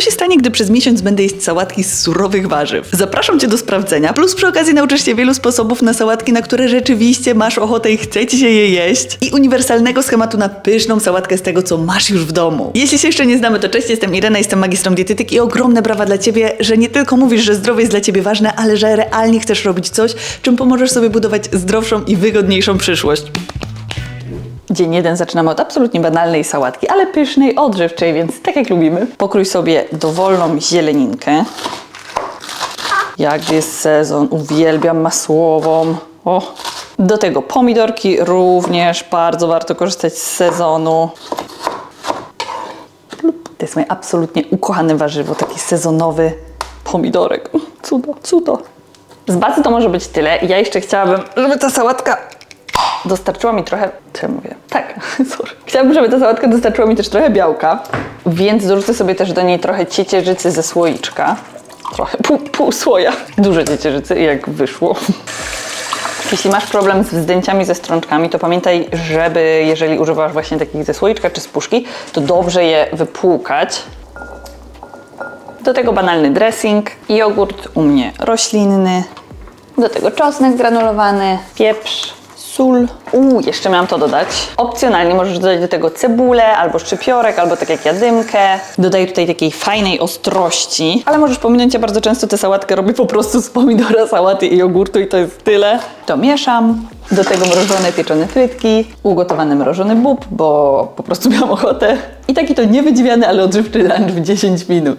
Co się stanie, gdy przez miesiąc będę jeść sałatki z surowych warzyw? Zapraszam Cię do sprawdzenia, plus przy okazji nauczysz się wielu sposobów na sałatki, na które rzeczywiście masz ochotę i chce Ci się je jeść i uniwersalnego schematu na pyszną sałatkę z tego, co masz już w domu. Jeśli się jeszcze nie znamy, to cześć, jestem Irena, jestem magistrą dietetyki i ogromne brawa dla Ciebie, że nie tylko mówisz, że zdrowie jest dla Ciebie ważne, ale że realnie chcesz robić coś, czym pomożesz sobie budować zdrowszą i wygodniejszą przyszłość. Dzień jeden zaczynamy od absolutnie banalnej sałatki, ale pysznej, odżywczej, więc tak jak lubimy. Pokrój sobie dowolną zieleninkę. Jak jest sezon, uwielbiam masłową. O. Do tego pomidorki również, bardzo warto korzystać z sezonu. To jest moje absolutnie ukochane warzywo, taki sezonowy pomidorek. Cudo, cudo. Z bazy to może być tyle. Ja jeszcze chciałabym, żeby ta sałatka dostarczyła mi trochę. Co ja mówię? Tak, sorry. Chciałabym, żeby ta sałatka dostarczyła mi też trochę białka, więc dorzucę sobie też do niej trochę ciecierzycy ze słoiczka. Trochę, pół, pół słoja. Dużo ciecierzycy, jak wyszło. Jeśli masz problem z zdjęciami ze strączkami, to pamiętaj, żeby jeżeli używasz właśnie takich ze słoiczka czy z puszki, to dobrze je wypłukać. Do tego banalny dressing, jogurt u mnie roślinny, do tego czosnek granulowany, pieprz, sól. Uuu, jeszcze miałam to dodać. Opcjonalnie możesz dodać do tego cebulę, albo szczypiorek, albo tak jak ja dymkę. Dodaję tutaj takiej fajnej ostrości, ale możesz pominąć, ja bardzo często tę sałatkę robię po prostu z pomidora, sałaty i jogurtu i to jest tyle. To mieszam. Do tego mrożone pieczone frytki, ugotowany mrożony bób, bo po prostu miałam ochotę. I taki to niewydziwiany, ale odżywczy lunch w 10 minut.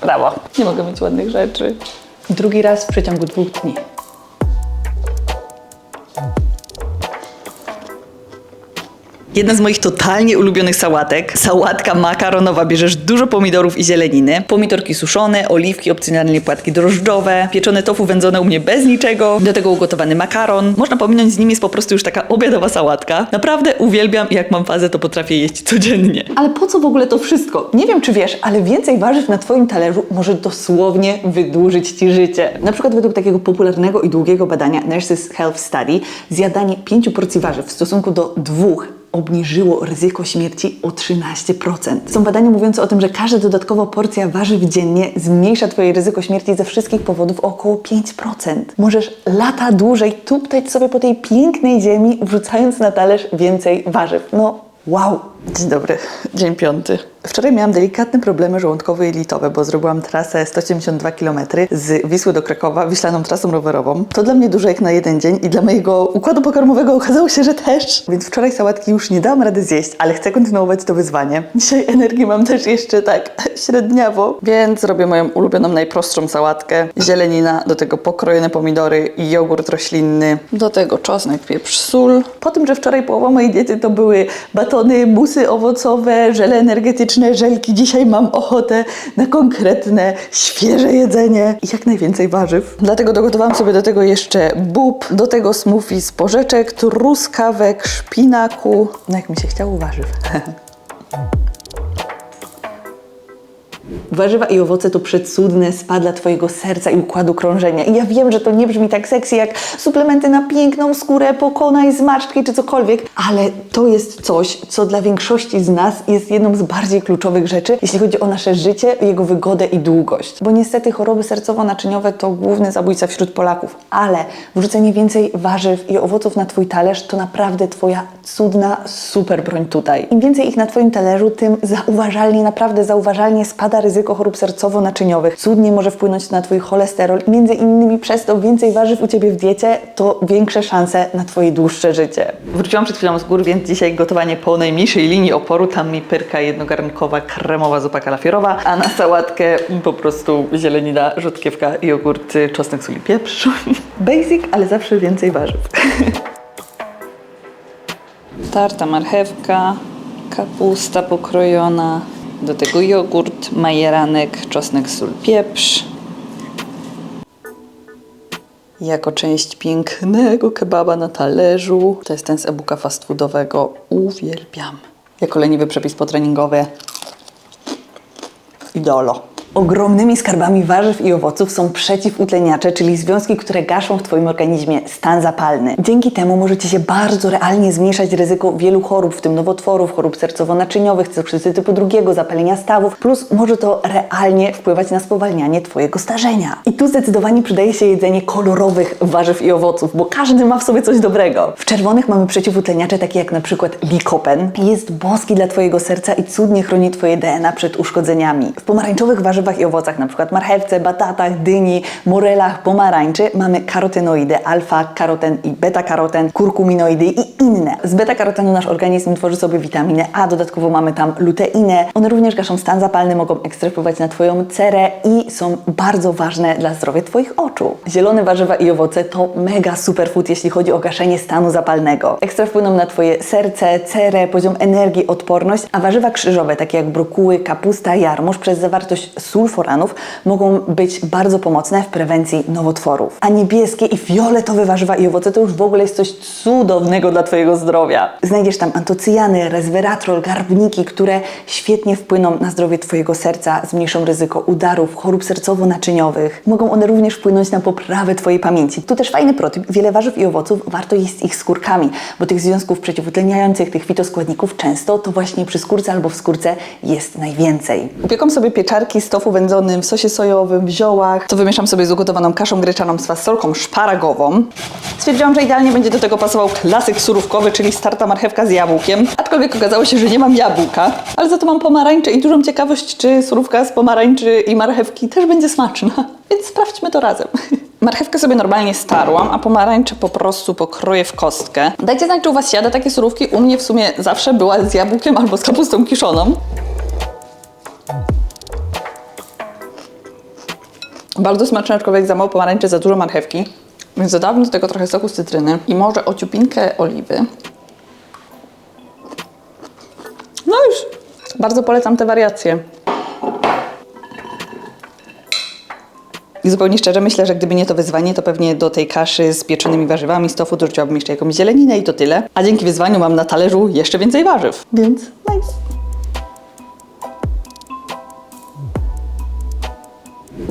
Brawo. Nie mogę mieć ładnych rzeczy. Drugi raz w przeciągu dwóch dni. Jedna z moich totalnie ulubionych sałatek. Sałatka makaronowa. Bierzesz dużo pomidorów i zieleniny. Pomidorki suszone, oliwki, opcjonalnie płatki drożdżowe, pieczone tofu wędzone u mnie bez niczego. Do tego ugotowany makaron. Można pominąć, z nim jest po prostu już taka obiadowa sałatka. Naprawdę uwielbiam i jak mam fazę, to potrafię jeść codziennie. Ale po co w ogóle to wszystko? Nie wiem, czy wiesz, ale więcej warzyw na Twoim talerzu może dosłownie wydłużyć Ci życie. Na przykład według takiego popularnego i długiego badania Nurses Health Study zjadanie pięciu porcji warzyw w stosunku do dwóch obniżyło ryzyko śmierci o 13%. Są badania mówiące o tym, że każda dodatkowa porcja warzyw dziennie zmniejsza Twoje ryzyko śmierci ze wszystkich powodów o około 5%. Możesz lata dłużej tuptać sobie po tej pięknej ziemi, wrzucając na talerz więcej warzyw. No, wow! Dzień dobry, dzień piąty. Wczoraj miałam delikatne problemy żołądkowe i litowe, bo zrobiłam trasę 182 km z Wisły do Krakowa, wyślaną trasą rowerową. To dla mnie dużo jak na jeden dzień i dla mojego układu pokarmowego okazało się, że też. Więc wczoraj sałatki już nie dałam rady zjeść, ale chcę kontynuować to wyzwanie. Dzisiaj energii mam też jeszcze tak średniawo, więc zrobię moją ulubioną, najprostszą sałatkę. Zielenina, do tego pokrojone pomidory i jogurt roślinny. Do tego czosnek, pieprz, sól. Po tym, że wczoraj połowa mojej diety to były batony, musy owocowe, żele energetyczne, żelki, dzisiaj mam ochotę na konkretne, świeże jedzenie i jak najwięcej warzyw. Dlatego dogotowałam sobie do tego jeszcze bób, do tego smoothie z porzeczek, truskawek, szpinaku. No jak mi się chciało warzyw. Warzywa i owoce to przecudne spa dla Twojego serca i układu krążenia. I ja wiem, że to nie brzmi tak sexy jak suplementy na piękną skórę, pokonaj zmarszczki czy cokolwiek, ale to jest coś, co dla większości z nas jest jedną z bardziej kluczowych rzeczy, jeśli chodzi o nasze życie, jego wygodę i długość. Bo niestety choroby sercowo-naczyniowe to główny zabójca wśród Polaków, ale wrzucenie więcej warzyw i owoców na Twój talerz to naprawdę Twoja cudna super broń tutaj. Im więcej ich na Twoim talerzu, tym zauważalnie, naprawdę zauważalnie spada ryzyko chorób sercowo-naczyniowych. Cudnie może wpłynąć na Twój cholesterol. Między innymi przez to więcej warzyw u Ciebie w diecie, to większe szanse na Twoje dłuższe życie. Wróciłam przed chwilą z gór, więc dzisiaj gotowanie po najmniejszej linii oporu. Tam mi pyrka jednogarnkowa, kremowa zupa kalafiorowa, a na sałatkę po prostu zielenina, rzodkiewka, jogurt, czosnek, sól i pieprz. Basic, ale zawsze więcej warzyw. Tarta marchewka, kapusta pokrojona, do tego jogurt, majeranek, czosnek, sól, pieprz. Jako część pięknego kebaba na talerzu, to jest ten z e-booka fast foodowego, uwielbiam. Jako leniwy przepis potreningowy, idolo. Ogromnymi skarbami warzyw i owoców są przeciwutleniacze, czyli związki, które gaszą w Twoim organizmie stan zapalny. Dzięki temu możecie się bardzo realnie zmniejszać ryzyko wielu chorób, w tym nowotworów, chorób sercowo-naczyniowych, cukrzycy typu drugiego, zapalenia stawów, plus może to realnie wpływać na spowalnianie Twojego starzenia. I tu zdecydowanie przydaje się jedzenie kolorowych warzyw i owoców, bo każdy ma w sobie coś dobrego. W czerwonych mamy przeciwutleniacze takie jak na przykład likopen. Jest boski dla Twojego serca i cudnie chroni Twoje DNA przed uszkodzeniami. W pomarańczowych warzywach i owocach, na przykład marchewce, batatach, dyni, morelach, pomarańczy, mamy karotenoidy, alfa, karoten i beta-karoten, kurkuminoidy i inne. Z beta-karotenu nasz organizm tworzy sobie witaminę A, dodatkowo mamy tam luteinę. One również gaszą stan zapalny, mogą ekstra wpływać na Twoją cerę i są bardzo ważne dla zdrowia Twoich oczu. Zielone warzywa i owoce to mega superfood, jeśli chodzi o gaszenie stanu zapalnego. Ekstra wpłyną na Twoje serce, cerę, poziom energii, odporność, a warzywa krzyżowe, takie jak brokuły, kapusta, jarmuż, przez zawartość sulforanów mogą być bardzo pomocne w prewencji nowotworów. A niebieskie i fioletowe warzywa i owoce to już w ogóle jest coś cudownego dla Twojego zdrowia. Znajdziesz tam antocyjany, resveratrol, garbniki, które świetnie wpłyną na zdrowie Twojego serca, zmniejszą ryzyko udarów, chorób sercowo-naczyniowych. Mogą one również wpłynąć na poprawę Twojej pamięci. Tu też fajny protip. Wiele warzyw i owoców warto jeść z ich skórkami, bo tych związków przeciwutleniających, tych fitoskładników często to właśnie przy skórce albo w skórce jest najwięcej. Upiekam sobie pieczarki z tofu wędzonym w sosie sojowym, w ziołach. To wymieszam sobie z ugotowaną kaszą gryczaną z fasolką szparagową. Stwierdziłam, że idealnie będzie do tego pasował klasyk surówkowy, czyli starta marchewka z jabłkiem. Aczkolwiek okazało się, że nie mam jabłka, ale za to mam pomarańcze i dużą ciekawość, czy surówka z pomarańczy i marchewki też będzie smaczna. Więc sprawdźmy to razem. Marchewkę sobie normalnie starłam, a pomarańcze po prostu pokroję w kostkę. Dajcie znać, czy u Was siada takie surówki. U mnie w sumie zawsze była z jabłkiem albo z kapustą kiszoną. Bardzo smaczne, aczkolwiek za mało pomarańczy, za dużo marchewki. Więc dodałabym do tego trochę soku z cytryny i może ociupinkę oliwy. No już. Bardzo polecam te wariacje. I zupełnie szczerze myślę, że gdyby nie to wyzwanie, to pewnie do tej kaszy z pieczonymi warzywami z tofu dorzuciłabym jeszcze jakąś zieleninę i to tyle. A dzięki wyzwaniu mam na talerzu jeszcze więcej warzyw. Więc nice.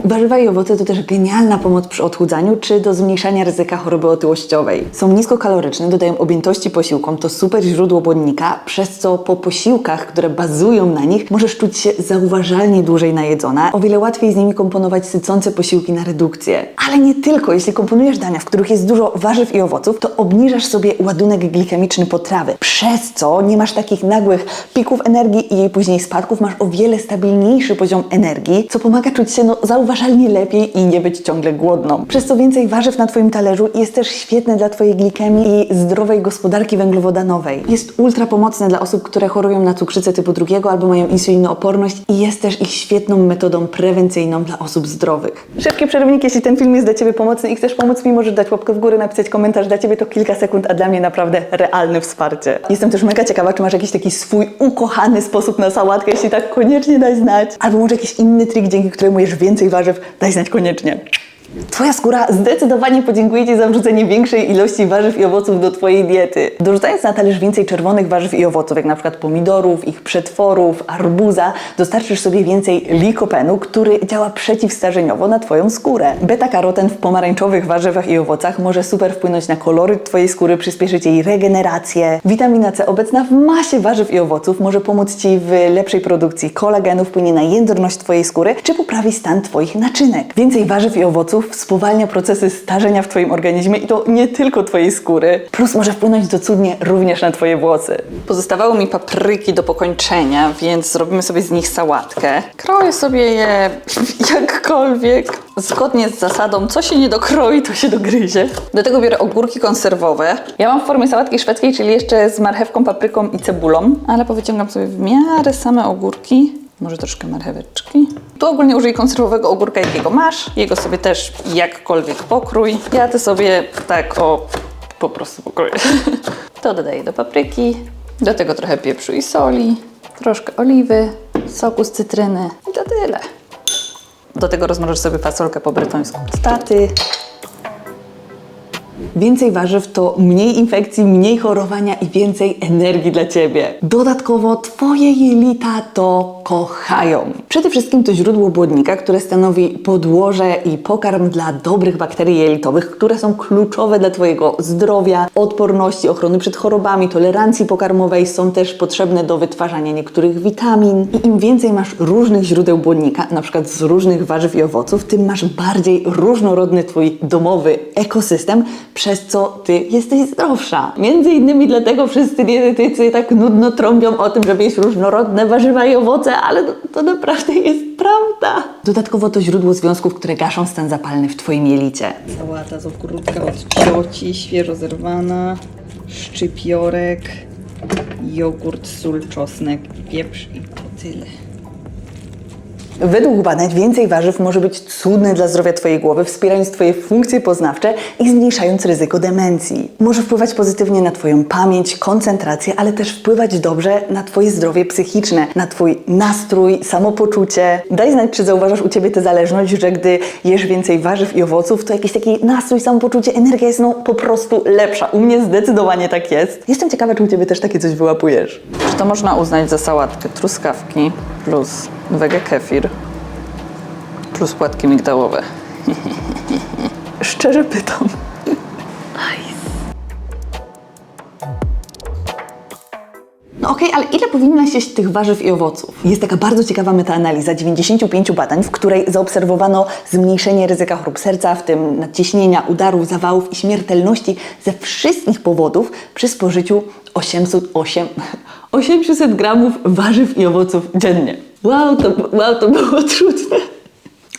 Warzywa i owoce to też genialna pomoc przy odchudzaniu czy do zmniejszania ryzyka choroby otyłościowej. Są niskokaloryczne, dodają objętości posiłkom, to super źródło błonnika, przez co po posiłkach, które bazują na nich, możesz czuć się zauważalnie dłużej najedzona. O wiele łatwiej z nimi komponować sycące posiłki na redukcję. Ale nie tylko, jeśli komponujesz dania, w których jest dużo warzyw i owoców, to obniżasz sobie ładunek glikemiczny potrawy, przez co nie masz takich nagłych pików energii i jej później spadków, masz o wiele stabilniejszy poziom energii, co pomaga czuć się no, zauważalnie lepiej i nie być ciągle głodną. Przez co więcej warzyw na Twoim talerzu jest też świetne dla Twojej glikemii i zdrowej gospodarki węglowodanowej. Jest ultra pomocne dla osób, które chorują na cukrzycę typu drugiego albo mają insulinooporność i jest też ich świetną metodą prewencyjną dla osób zdrowych. Szybki przerwnik, jeśli ten film jest dla Ciebie pomocny i chcesz pomóc mi, możesz dać łapkę w górę, napisać komentarz. Dla Ciebie to kilka sekund, a dla mnie naprawdę realne wsparcie. Jestem też mega ciekawa, czy masz jakiś taki swój ukochany sposób na sałatkę, jeśli tak koniecznie daj znać. Albo może jakiś inny trik, dzięki któremu jesz więcej warzyw, daj znać koniecznie. Twoja skóra zdecydowanie podziękuje Ci za wrzucenie większej ilości warzyw i owoców do Twojej diety. Dorzucając na talerz więcej czerwonych warzyw i owoców, jak na przykład pomidorów, ich przetworów, arbuza, dostarczysz sobie więcej likopenu, który działa przeciwstarzeniowo na Twoją skórę. Beta-karoten w pomarańczowych warzywach i owocach może super wpłynąć na koloryt Twojej skóry, przyspieszyć jej regenerację. Witamina C obecna w masie warzyw i owoców może pomóc Ci w lepszej produkcji kolagenu, wpłynie na jędrność Twojej skóry, czy poprawi stan Twoich naczynek. Więcej warzyw i owoców spowalnia procesy starzenia w Twoim organizmie i to nie tylko Twojej skóry. Plus może wpłynąć to cudnie również na Twoje włosy. Pozostawały mi papryki do pokończenia, więc zrobimy sobie z nich sałatkę. Kroję sobie je jakkolwiek, zgodnie z zasadą, co się nie dokroi, to się dogryzie. Do tego biorę ogórki konserwowe. Ja mam w formie sałatki szwedzkiej, czyli jeszcze z marchewką, papryką i cebulą, ale powyciągam sobie w miarę same ogórki. Może troszkę marcheweczki. Tu ogólnie użyj konserwowego ogórka, jakiego masz. Jego sobie też jakkolwiek pokrój. Ja to sobie tak o po prostu pokroję. To dodaję do papryki. Do tego trochę pieprzu i soli. Troszkę oliwy, soku z cytryny. I to tyle. Do tego rozmnożysz sobie fasolkę po brytońsku. Staty. Więcej warzyw to mniej infekcji, mniej chorowania i więcej energii dla Ciebie. Dodatkowo Twoje jelita to kochają. Przede wszystkim to źródło błonnika, które stanowi podłoże i pokarm dla dobrych bakterii jelitowych, które są kluczowe dla Twojego zdrowia, odporności, ochrony przed chorobami, tolerancji pokarmowej, są też potrzebne do wytwarzania niektórych witamin. I im więcej masz różnych źródeł błonnika, na przykład z różnych warzyw i owoców, tym masz bardziej różnorodny Twój domowy ekosystem, przez co Ty jesteś zdrowsza. Między innymi dlatego wszyscy dietetycy tak nudno trąbią o tym, żeby jeść różnorodne warzywa i owoce, ale to, to naprawdę jest prawda. Dodatkowo to źródło związków, które gaszą stan zapalny w Twoim jelicie. Sałata z ogródka od cioci, świeżo zerwana, szczypiorek, jogurt, sól, czosnek, pieprz i to tyle. Według badań więcej warzyw może być cudne dla zdrowia Twojej głowy, wspierając Twoje funkcje poznawcze i zmniejszając ryzyko demencji. Może wpływać pozytywnie na Twoją pamięć, koncentrację, ale też wpływać dobrze na Twoje zdrowie psychiczne, na Twój nastrój, samopoczucie. Daj znać, czy zauważasz u Ciebie tę zależność, że gdy jesz więcej warzyw i owoców, to jakiś taki nastrój, samopoczucie, energia jest no po prostu lepsza. U mnie zdecydowanie tak jest. Jestem ciekawa, czy u Ciebie też takie coś wyłapujesz. Czy to można uznać za sałatkę? Truskawki plus wege kefir plus płatki migdałowe. Szczerze pytam. No okej, ale ile powinnaś jeść tych warzyw i owoców? Jest taka bardzo ciekawa metaanaliza 95 badań, w której zaobserwowano zmniejszenie ryzyka chorób serca, w tym nadciśnienia, udarów, zawałów i śmiertelności ze wszystkich powodów przy spożyciu 800, 8, 800 gramów warzyw i owoców dziennie. Wow, to, wow, to było trudne.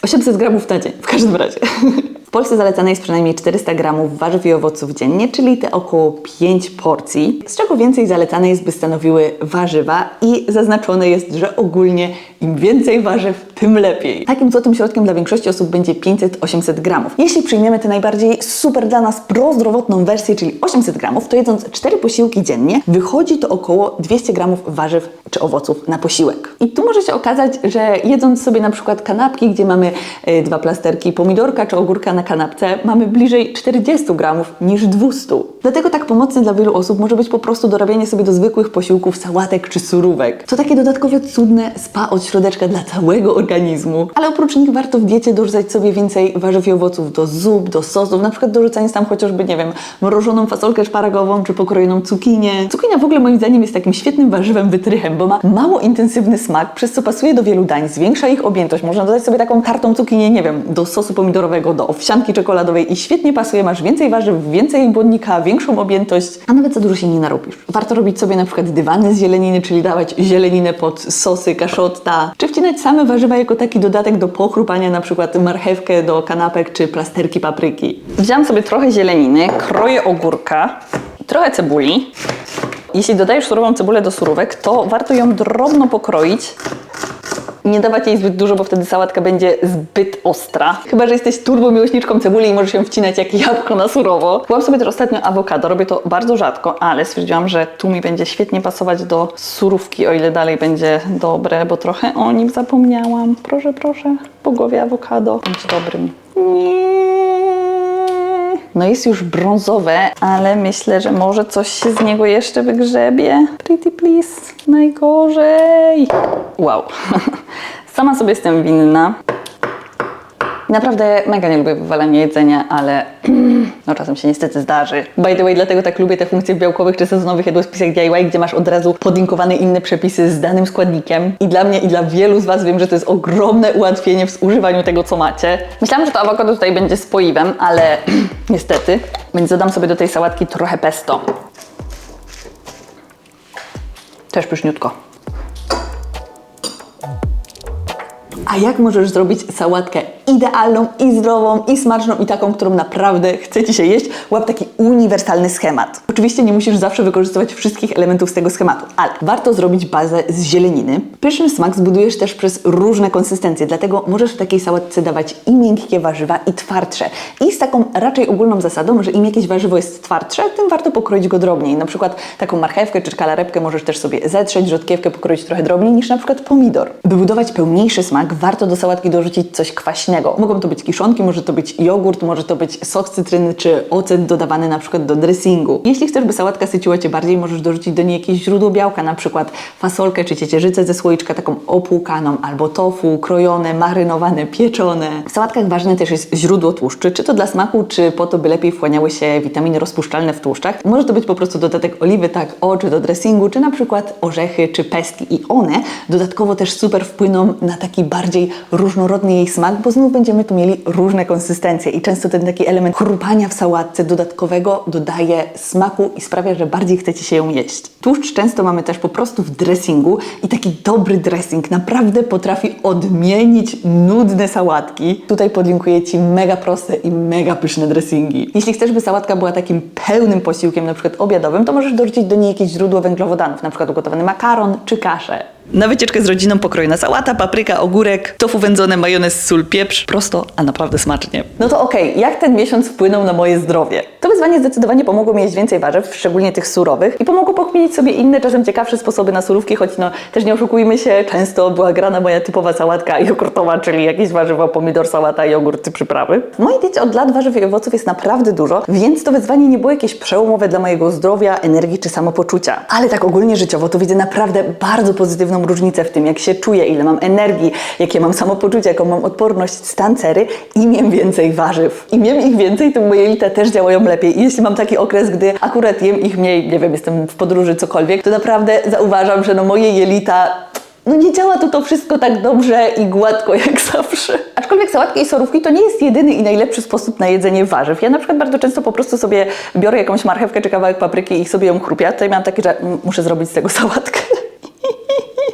800 gramów na dzień, w każdym razie. W Polsce zalecane jest przynajmniej 400 gramów warzyw i owoców dziennie, czyli te około 5 porcji, z czego więcej zalecane jest, by stanowiły warzywa i zaznaczone jest, że ogólnie im więcej warzyw, tym lepiej. Takim złotym środkiem dla większości osób będzie 500-800 gramów. Jeśli przyjmiemy tę najbardziej super dla nas prozdrowotną wersję, czyli 800 gramów, to jedząc 4 posiłki dziennie, wychodzi to około 200 gramów warzyw czy owoców na posiłek. I tu może się okazać, że jedząc sobie na przykład kanapki, gdzie mamy y, dwa plasterki pomidorka czy ogórka na kanapce, mamy bliżej 40 gramów niż 200. Dlatego tak pomocne dla wielu osób może być po prostu dorabianie sobie do zwykłych posiłków sałatek czy surówek. To takie dodatkowe cudne spa od środeczka dla całego organizmu. Ale oprócz nich warto w diecie dorzucać sobie więcej warzyw i owoców do zup, do sosów, na przykład dorzucając tam chociażby, nie wiem, mrożoną fasolkę szparagową czy pokrojoną cukinię. Cukinia w ogóle moim zdaniem jest takim świetnym warzywem wytrychem, bo ma mało intensywny smak, przez co pasuje do wielu dań, zwiększa ich objętość. Można dodać sobie taką tartą cukinię, nie wiem, do sosu pomidorowego, do owsianki czekoladowej i świetnie pasuje. Masz więcej warzyw, więcej błonnika, większą objętość, a nawet za dużo się nie narobisz. Warto robić sobie na przykład dywany z zieleniny, czyli dawać zieleninę pod sosy, kaszotta, czy wcinać same warzywa jako taki dodatek do pochrupania, na przykład marchewkę do kanapek czy plasterki papryki. Wziąłam sobie trochę zieleniny, kroję ogórka, trochę cebuli. Jeśli dodajesz surową cebulę do surówek, to warto ją drobno pokroić. Nie dawać jej zbyt dużo, bo wtedy sałatka będzie zbyt ostra. Chyba, że jesteś turbo miłośniczką cebuli i możesz ją wcinać jak jabłko na surowo. Byłam sobie też ostatnio awokado, robię to bardzo rzadko, ale stwierdziłam, że tu mi będzie świetnie pasować do surówki, o ile dalej będzie dobre, bo trochę o nim zapomniałam. Proszę, proszę, po głowie awokado. Bądź dobrym. No jest już brązowe, ale myślę, że może coś się z niego jeszcze wygrzebie. Pretty please. Najgorzej. Wow. Sama sobie jestem winna. Naprawdę mega nie lubię wywalania jedzenia, ale no czasem się niestety zdarzy. By the way, dlatego tak lubię te funkcje białkowych czy sezonowych jadłospisach DIY, gdzie masz od razu podlinkowane inne przepisy z danym składnikiem. I dla mnie i dla wielu z Was wiem, że to jest ogromne ułatwienie w zużywaniu tego, co macie. Myślałam, że to awokado tutaj będzie spoiwem, ale niestety. Więc dodam sobie do tej sałatki trochę pesto. Też pyszniutko. A jak możesz zrobić sałatkę idealną i zdrową i smaczną i taką, którą naprawdę chce Ci się jeść? Łap taki uniwersalny schemat. Oczywiście nie musisz zawsze wykorzystywać wszystkich elementów z tego schematu, ale warto zrobić bazę z zieleniny. Pyszny smak zbudujesz też przez różne konsystencje, dlatego możesz w takiej sałatce dawać i miękkie warzywa, i twardsze. I z taką raczej ogólną zasadą, że im jakieś warzywo jest twardsze, tym warto pokroić go drobniej. Na przykład taką marchewkę czy kalarepkę możesz też sobie zetrzeć, rzodkiewkę pokroić trochę drobniej niż na przykład pomidor. By budować pełniejszy smak, warto do sałatki dorzucić coś kwaśnego, smacznego. Mogą to być kiszonki, może to być jogurt, może to być sok cytryny czy ocet dodawany na przykład do dressingu. Jeśli chcesz, by sałatka syciła Cię bardziej, możesz dorzucić do niej jakieś źródło białka, na przykład fasolkę czy ciecierzycę ze słoiczka taką opłukaną, albo tofu, krojone, marynowane, pieczone. W sałatkach ważne też jest źródło tłuszczy, czy to dla smaku, czy po to, by lepiej wchłaniały się witaminy rozpuszczalne w tłuszczach. Może to być po prostu dodatek oliwy, tak o, czy do dressingu, czy na przykład orzechy, czy pestki i one dodatkowo też super wpłyną na taki bardziej różnorodny jej smak, bo znów będziemy tu mieli różne konsystencje i często ten taki element chrupania w sałatce dodatkowego dodaje smaku i sprawia, że bardziej chcecie się ją jeść. Tłuszcz często mamy też po prostu w dressingu i taki dobry dressing naprawdę potrafi odmienić nudne sałatki. Tutaj podlinkuję Ci mega proste i mega pyszne dressingi. Jeśli chcesz, by sałatka była takim pełnym posiłkiem, na przykład obiadowym, to możesz dorzucić do niej jakieś źródło węglowodanów, na przykład ugotowany makaron czy kaszę. Na wycieczkę z rodziną pokrojona sałata, papryka, ogórek, tofu wędzone, majonez, sól, pieprz. Prosto, a naprawdę smacznie. No to okej, jak ten miesiąc wpłynął na moje zdrowie? To wyzwanie zdecydowanie pomogło mi jeść więcej warzyw, szczególnie tych surowych i pomogło pokminić sobie inne, czasem ciekawsze sposoby na surówki, choć no też nie oszukujmy się, często była grana moja typowa sałatka jogurtowa, czyli jakieś warzywa, pomidor, sałata, jogurt czy przyprawy. W mojej diecie od lat warzyw i owoców jest naprawdę dużo, więc to wyzwanie nie było jakieś przełomowe dla mojego zdrowia, energii czy samopoczucia. Ale tak ogólnie życiowo to widzę naprawdę bardzo pozytywną różnicę w tym, jak się czuję, ile mam energii, jakie mam samopoczucie, jaką mam odporność, stan cery im więcej warzyw. Im jem ich więcej, tym moje jelita też działają lepiej. I jeśli mam taki okres, gdy akurat jem ich mniej, nie wiem, jestem w podróży, cokolwiek, to naprawdę zauważam, że no moje jelita no nie działa to to wszystko tak dobrze i gładko jak zawsze. Aczkolwiek sałatki i sorówki to nie jest jedyny i najlepszy sposób na jedzenie warzyw. Ja na przykład bardzo często po prostu sobie biorę jakąś marchewkę czy kawałek papryki i sobie ją chrupię. Tutaj mam takie, że mm, muszę zrobić z tego sałatkę.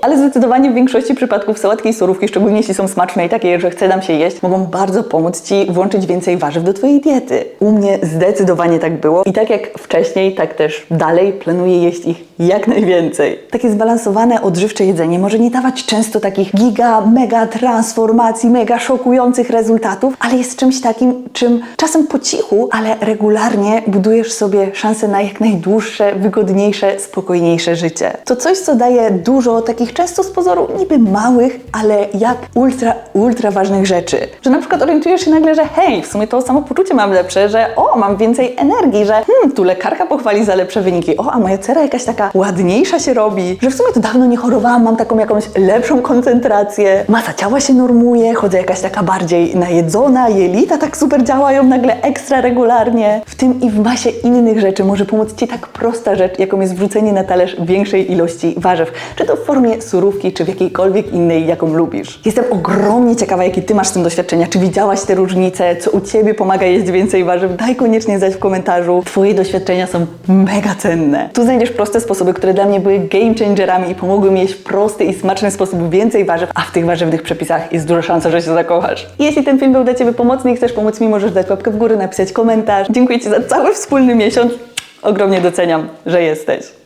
Ale zdecydowanie w większości przypadków sałatki i surówki, szczególnie jeśli są smaczne i takie, że chce nam się jeść, mogą bardzo pomóc Ci włączyć więcej warzyw do Twojej diety. U mnie zdecydowanie tak było i tak jak wcześniej, tak też dalej planuję jeść ich jak najwięcej. Takie zbalansowane, odżywcze jedzenie może nie dawać często takich giga, mega transformacji, mega szokujących rezultatów, ale jest czymś takim, czym czasem po cichu, ale regularnie budujesz sobie szansę na jak najdłuższe, wygodniejsze, spokojniejsze życie. To coś, co daje dużo takich często z pozoru niby małych, ale jak ultra, ultra ważnych rzeczy. Że na przykład orientujesz się nagle, że hej, w sumie to samopoczucie mam lepsze, że o, mam więcej energii, że hmm, tu lekarka pochwali za lepsze wyniki, o, a moja cera jakaś taka ładniejsza się robi, że w sumie to dawno nie chorowałam, mam taką jakąś lepszą koncentrację, masa ciała się normuje, chodzę jakaś taka bardziej najedzona, jelita tak super działają nagle ekstra regularnie. W tym i w masie innych rzeczy może pomóc Ci tak prosta rzecz, jaką jest wrzucenie na talerz większej ilości warzyw, czy to w formie surówki, czy w jakiejkolwiek innej, jaką lubisz. Jestem ogromnie ciekawa, jakie Ty masz z tym doświadczenia, czy widziałaś te różnice, co u Ciebie pomaga jeść więcej warzyw, daj koniecznie znać w komentarzu. Twoje doświadczenia są mega cenne. Tu znajdziesz proste sposoby, które dla mnie były game changerami i pomogły mi jeść w prosty i smaczny sposób więcej warzyw, a w tych warzywnych przepisach jest duża szansa, że się zakochasz. Jeśli ten film był dla Ciebie pomocny i chcesz pomóc mi, możesz dać łapkę w górę, napisać komentarz. Dziękuję Ci za cały wspólny miesiąc. Ogromnie doceniam, że jesteś.